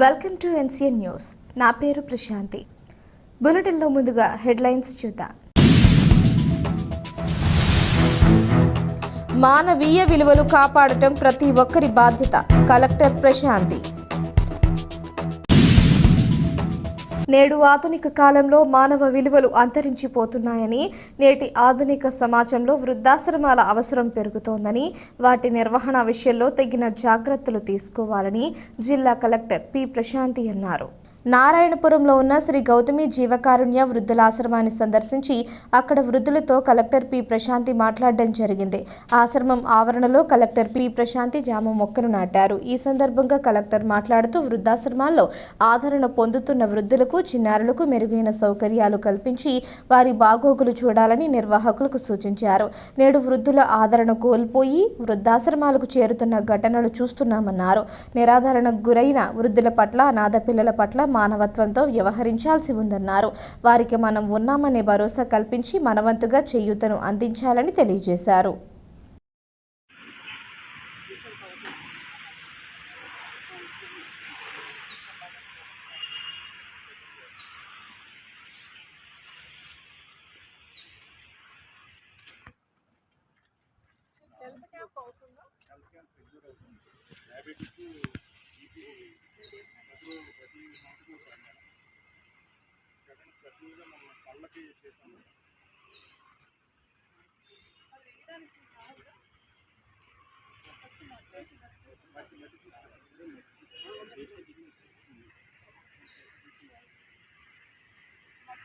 Welcome to NCN news. నా పేరు ప్రశాంతి. బులెటిన్లో ముందుగా హెడ్లైన్స్ చూద్దాం. మానవీయ విలువలు కాపాడటం ప్రతి ఒక్కరి బాధ్యత కలెక్టర్ ప్రశాంతి. నేడు ఆధునిక కాలంలో మానవ విలువలు అంతరించిపోతున్నాయని నేటి ఆధునిక సమాజంలో వృద్ధాశ్రమాల అవసరం పెరుగుతోందని వాటి నిర్వహణ విషయంలో తగిన జాగ్రత్తలు తీసుకోవాలని జిల్లా కలెక్టర్ పి ప్రశాంతి అన్నారు. నారాయణపురంలో ఉన్న శ్రీ గౌతమి జీవకారుణ్య వృద్ధులాశ్రమాన్ని సందర్శించి అక్కడ వృద్ధులతో కలెక్టర్ పి. ప్రశాంతి మాట్లాడడం జరిగింది. ఆశ్రమం ఆవరణలో కలెక్టర్ పి. ప్రశాంతి జామ మొక్కను నాటారు. ఈ సందర్భంగా కలెక్టర్ మాట్లాడుతూ వృద్ధాశ్రమాల్లో ఆదరణ పొందుతున్న వృద్ధులకు చిన్నారులకు మెరుగైన సౌకర్యాలు కల్పించి వారి బాగోగులు చూడాలని నిర్వాహకులకు సూచించారు. నేడు వృద్ధుల ఆదరణ కోల్పోయి వృద్ధాశ్రమాలకు చేరుతున్న ఘటనలు చూస్తున్నామన్నారు. నిరాధారణకు గురైన వృద్ధుల పట్ల అనాథ పిల్లల పట్ల మానవత్వంతో వ్యవహరించాల్సి ఉందన్నారు. వారికి మనం ఉన్నామనే భరోసా కల్పించి మనవంతుగా చేయూతను అందించాలని తెలియజేశారు.